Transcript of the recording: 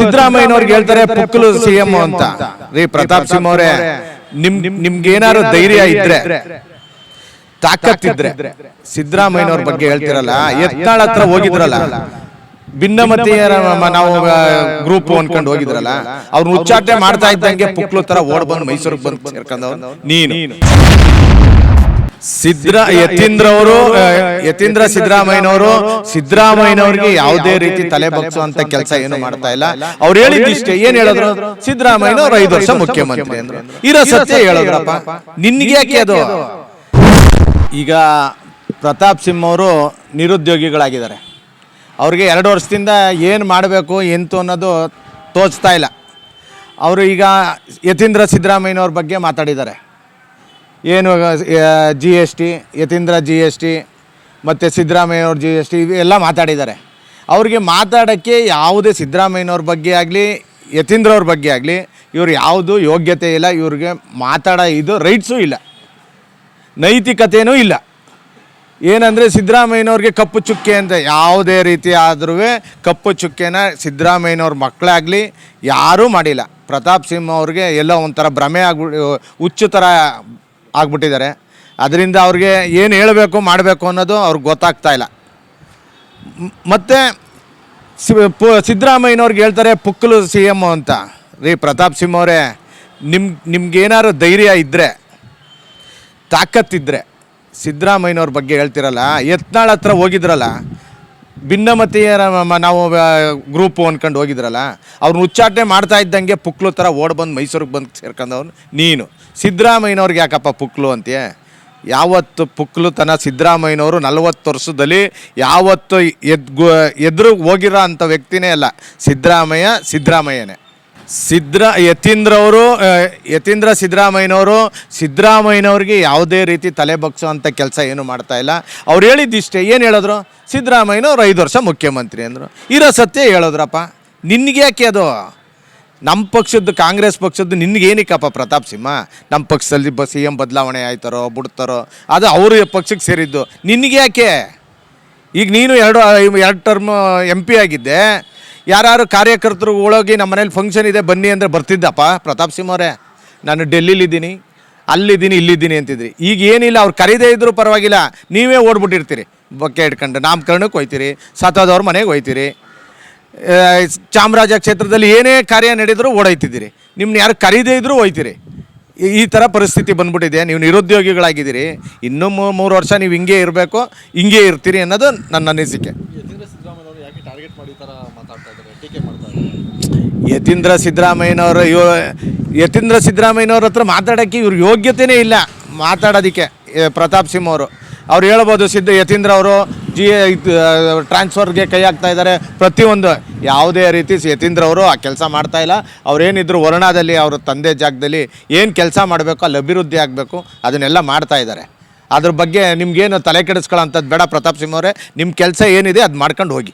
ಸಿದ್ದರಾಮಯ್ಯನವ್ರಿಗೆ ಹೇಳ್ತಾರೆ ಪುಕ್ಕಲು C M ಅಂತ. ರೀ ಪ್ರತಾಪ್ ಸಿಂಹ ಅವರೇ ನಿಮ್ ನಿಮ್ಗೆ ಏನಾದ್ರು ಧೈರ್ಯ ಇದ್ರೆ ತಾಕತ್ತಿದ್ರೆ. ಸಿದ್ದರಾಮಯ್ಯನವ್ರ ಬಗ್ಗೆ ಹೇಳ್ತಿರಲ್ಲ ಎತ್ತಾಳ ಹತ್ರ ಹೋಗಿದ್ರಲ್ಲ. ಭಿನ್ನಮತೀಯರ ನಾವು ಗ್ರೂಪ್ ಅನ್ಕೊಂಡು ಹೋಗಿದ್ರಲ್ಲ ಅವ್ರ ಉಚ್ಚಾಟನೆ ಮಾಡ್ತಾ ಇದ್ದಂಗೆ ಪುಕ್ಲು ತರ ಓಡ್ ಬಂದು ಮೈಸೂರಿಗೆ ಬಂದು ಸೇರ್ಕೊಂಡವ್ ನೀನು. ಸಿದ್ರ ಯತೀಂದ್ರ ಅವರು ಯತೀಂದ್ರ ಸಿದ್ದರಾಮಯ್ಯನವರು ಸಿದ್ದರಾಮಯ್ಯನವ್ರಿಗೆ ಯಾವುದೇ ರೀತಿ ತಲೆ ಬಗ್ಸುವಂತ ಕೆಲಸ ಏನು ಮಾಡ್ತಾ ಇಲ್ಲ. ಅವ್ರು ಹೇಳಿದಿಷ್ಟೇ ಏನ್ ಹೇಳಿದ್ರು? ಸಿದ್ದರಾಮಯ್ಯನವ್ರು ಐದು ವರ್ಷ ಮುಖ್ಯಮಂತ್ರಿ ಅಂದ್ರು. ಇರೋ ಸತ್ಯ ಹೇಳಿದ್ರಪ್ಪ ನಿನ್ಗೆ ಯಾಕೆ ಅದು? ಈಗ ಪ್ರತಾಪ್ ಸಿಂಹ ಅವರು ನಿರುದ್ಯೋಗಿಗಳಾಗಿದ್ದಾರೆ. ಅವ್ರಿಗೆ ಎರಡು ವರ್ಷದಿಂದ ಏನು ಮಾಡಬೇಕು ಎಂತು ಅನ್ನೋದು ತೋಚ್ತಾ ಇಲ್ಲ. ಅವರು ಈಗ ಯತೀಂದ್ರ ಸಿದ್ದರಾಮಯ್ಯನವ್ರ ಬಗ್ಗೆ ಮಾತಾಡಿದ್ದಾರೆ. ಏನು G S T Yatindra G S T ಮತ್ತು ಸಿದ್ದರಾಮಯ್ಯವ್ರ ಜಿ ಎಸ್ ಟಿ ಇವೆಲ್ಲ ಮಾತಾಡಿದ್ದಾರೆ. ಅವ್ರಿಗೆ ಮಾತಾಡೋಕ್ಕೆ ಯಾವುದೇ ಸಿದ್ದರಾಮಯ್ಯನವ್ರ ಬಗ್ಗೆ ಆಗಲಿ, ಯತೀಂದ್ರವ್ರ ಬಗ್ಗೆ ಆಗಲಿ, ಇವ್ರು ಯಾವುದು ಯೋಗ್ಯತೆ ಇಲ್ಲ, ಇವ್ರಿಗೆ ಮಾತಾಡೋ ಇದು ರೈಟ್ಸು ಇಲ್ಲ. ನೈತಿಕತೆಯೂ ಇಲ್ಲ. ಏನಂದರೆ ಸಿದ್ದರಾಮಯ್ಯನವ್ರಿಗೆ ಕಪ್ಪು ಚುಕ್ಕೆ ಅಂತ ಯಾವುದೇ ರೀತಿ ಆದ್ರೂ ಕಪ್ಪು ಚುಕ್ಕೆನ ಸಿದ್ದರಾಮಯ್ಯನವ್ರ ಮಕ್ಕಳಾಗಲಿ ಯಾರೂ ಮಾಡಿಲ್ಲ. ಪ್ರತಾಪ್ ಸಿಂಹ ಅವ್ರಿಗೆ ಎಲ್ಲೋ ಒಂಥರ ಭ್ರಮೆ ಆಗಿ ಹುಚ್ಚು ಥರ ಆಗ್ಬಿಟ್ಟಿದ್ದಾರೆ. ಅದರಿಂದ ಅವ್ರಿಗೆ ಏನು ಹೇಳಬೇಕು, ಮಾಡಬೇಕು ಅನ್ನೋದು ಅವ್ರಿಗೆ ಗೊತ್ತಾಗ್ತಾ ಇಲ್ಲ. ಮತ್ತು ಸಿದ್ದರಾಮಯ್ಯನವ್ರಿಗೆ ಹೇಳ್ತಾರೆ ಪುಕ್ಕಲು ಸಿ ಎಂ ಅಂತ. ರೀ, ಪ್ರತಾಪ್ ಸಿಂಹ ಅವರೇ, ನಿಮ್ ನಿಮ್ಗೇನಾದ್ರು ಧೈರ್ಯ ಇದ್ದರೆ ತಾಕತ್ತಿದ್ದರೆ ಸಿದ್ದರಾಮಯ್ಯನವ್ರ ಬಗ್ಗೆ ಹೇಳ್ತಿರಲ್ಲ, ಯತ್ನಾಳ್ ಹತ್ರ ಹೋಗಿದ್ರಲ್ಲ, ಭಿನ್ನಮತೀಯರ ಮ- ನಾವು ಗ್ರೂಪ್ ಅನ್ಕೊಂಡು ಹೋಗಿದ್ರಲ್ಲ ಅವ್ರನ್ನ ಉಚ್ಚಾಟನೆ ಮಾಡ್ತಾ ಇದ್ದಂಗೆ ಪುಕ್ಲು ಥರ ಓಡ್ ಬಂದು ಮೈಸೂರಿಗೆ ಬಂದು ಸೇರ್ಕೊಂಡವ್ನು ನೀನು. ಸಿದ್ದರಾಮಯ್ಯನವ್ರಿಗೆ ಯಾಕಪ್ಪ ಪುಕ್ಲು ಅಂತೀಯ? ಯಾವತ್ತು ಪುಕ್ಲುತನ ಸಿದ್ದರಾಮಯ್ಯನವರು ನಲವತ್ತು ವರ್ಷದಲ್ಲಿ ಯಾವತ್ತು ಎದ್ ಎದುರು ಹೋಗಿರೋ ಅಂಥ ವ್ಯಕ್ತಿನೇ ಅಲ್ಲ, ಸಿದ್ದರಾಮಯ್ಯ ಸಿದ್ದರಾಮಯ್ಯನೇ. ಸಿದ್ರ ಯತೀಂದ್ರವರು ಯತೀಂದ್ರ ಸಿದ್ದರಾಮಯ್ಯನವರು ಸಿದ್ದರಾಮಯ್ಯನವ್ರಿಗೆ ಯಾವುದೇ ರೀತಿ ತಲೆ ಅಂಥ ಕೆಲಸ ಏನು ಮಾಡ್ತಾ ಇಲ್ಲ. ಅವ್ರು ಹೇಳಿದ್ದಿಷ್ಟೇ, ಏನು ಹೇಳಿದ್ರು? ಸಿದ್ದರಾಮಯ್ಯನವ್ರು ಐದು ವರ್ಷ ಮುಖ್ಯಮಂತ್ರಿ ಅಂದರು. ಇರೋ ಸತ್ಯ ಹೇಳಿದ್ರಪ್ಪ. ನಿನ್ಗೆ ಯಾಕೆ ಅದು? ನಮ್ಮ ಪಕ್ಷದ್ದು ಕಾಂಗ್ರೆಸ್ ಪಕ್ಷದ್ದು ನಿನ್ಗೇನಿಕ್ಕಪ್ಪ ಪ್ರತಾಪ್ ಸಿಂಹ? ನಮ್ಮ ಪಕ್ಷದಲ್ಲಿ ಬ ಸಿ ಎಂ ಬದಲಾವಣೆ ಆಯ್ತಾರೋ, ಬಿಡ್ತಾರೋ, ಅದು ಅವರು ಪಕ್ಷಕ್ಕೆ ಸೇರಿದ್ದು. ನಿನಗೆ ಯಾಕೆ? ಈಗ ನೀನು ಎರಡು ಎರಡು ಟರ್ಮ್ ಎಂ ಪಿ ಆಗಿದ್ದೆ. ಯಾರು ಕಾರ್ಯಕರ್ತರು ಒಳಗೆ ನಮ್ಮ ಮನೇಲಿ ಫಂಕ್ಷನ್ ಇದೆ, ಬನ್ನಿ ಅಂದರೆ ಬರ್ತಿದ್ದಪ್ಪ ಪ್ರತಾಪ್ ಸಿಂಹ ಅವರೇ. ನಾನು ಡೆಲ್ಲಿಲಿದ್ದೀನಿ ಅಲ್ಲಿದ್ದೀನಿ, ಇಲ್ಲಿದ್ದೀನಿ ಅಂತಿದ್ರಿ. ಈಗ ಏನಿಲ್ಲ, ಅವ್ರು ಕರೀದೇ ಇದ್ದರೂ ಪರವಾಗಿಲ್ಲ. ನೀವೇ ಓಡ್ಬಿಟ್ಟಿರ್ತೀರಿ. ಬೊಕ್ಕೆ ಇಟ್ಕೊಂಡು ನಾಮಕರಣಕ್ಕೆ ಹೋಯ್ತೀರಿ ಸತ್ತೋದವ್ರ ಮನೆಗೆ ಹೋಯ್ತೀರಿ. ಚಾಮರಾಜ ಕ್ಷೇತ್ರದಲ್ಲಿ ಏನೇ ಕಾರ್ಯ ನಡೆದರೂ ಓಡೈತಿದ್ದೀರಿ ನಿಮ್ಮನ್ನ ಯಾರು ಕರೀದೇ ಇದ್ದರೂ ಹೋಯ್ತೀರಿ. ಈ- ಥರ ಪರಿಸ್ಥಿತಿ ಬಂದ್ಬಿಟ್ಟಿದೆ. ನೀವು ನಿರುದ್ಯೋಗಿಗಳಾಗಿದ್ದೀರಿ. ಇನ್ನೂ ಮೂರು ವರ್ಷ ನೀವು ಹಿಂಗೆ ಇರಬೇಕು ಹಿಂಗೆ ಇರ್ತೀರಿ ಅನ್ನೋದು ನನ್ನ ಅನಿಸಿಕೆ. ಯತೀಂದ್ರ ಸಿದ್ದರಾಮಯ್ಯನವರು ಯೋ ಯತೀಂದ್ರ ಸಿದ್ದರಾಮಯ್ಯನವ್ರ ಹತ್ರ ಮಾತಾಡೋಕ್ಕೆ ಇವ್ರ ಯೋಗ್ಯತೆಯೇ ಇಲ್ಲ ಮಾತಾಡೋದಕ್ಕೆ ಪ್ರತಾಪ್ ಸಿಂಹ ಅವರು. ಅವ್ರು ಹೇಳ್ಬೋದು ಸಿದ್ಧ ಯತೀಂದ್ರ ಅವರು ಜಿ ಟ್ರಾನ್ಸ್ಫರ್ಗೆ ಕೈ ಹಾಕ್ತಾ ಇದ್ದಾರೆ. ಪ್ರತಿಯೊಂದು ಯಾವುದೇ ರೀತಿ ಯತೀಂದ್ರ ಅವರು ಆ ಕೆಲಸ ಮಾಡ್ತಾ ಇಲ್ಲ. ಅವರೇನಿದ್ರು ವರ್ಣದಲ್ಲಿ ಅವರು ತಂದೆ ಜಾಗದಲ್ಲಿ ಏನು ಕೆಲಸ ಮಾಡಬೇಕು ಅಲ್ಲಿ ಅಭಿವೃದ್ಧಿ ಆಗಬೇಕು, ಅದನ್ನೆಲ್ಲ ಮಾಡ್ತಾ ಇದ್ದಾರೆ. ಅದ್ರ ಬಗ್ಗೆ ನಿಮ್ಗೇನು ತಲೆ ಕೆಡಿಸ್ಕೊಳ್ಳೋ ಅಂಥದ್ದು ಬೇಡ ಪ್ರತಾಪ್ ಸಿಂಹ ಅವರೇ. ನಿಮ್ಮ ಕೆಲಸ ಏನಿದೆ ಅದು ಮಾಡ್ಕೊಂಡು ಹೋಗಿ.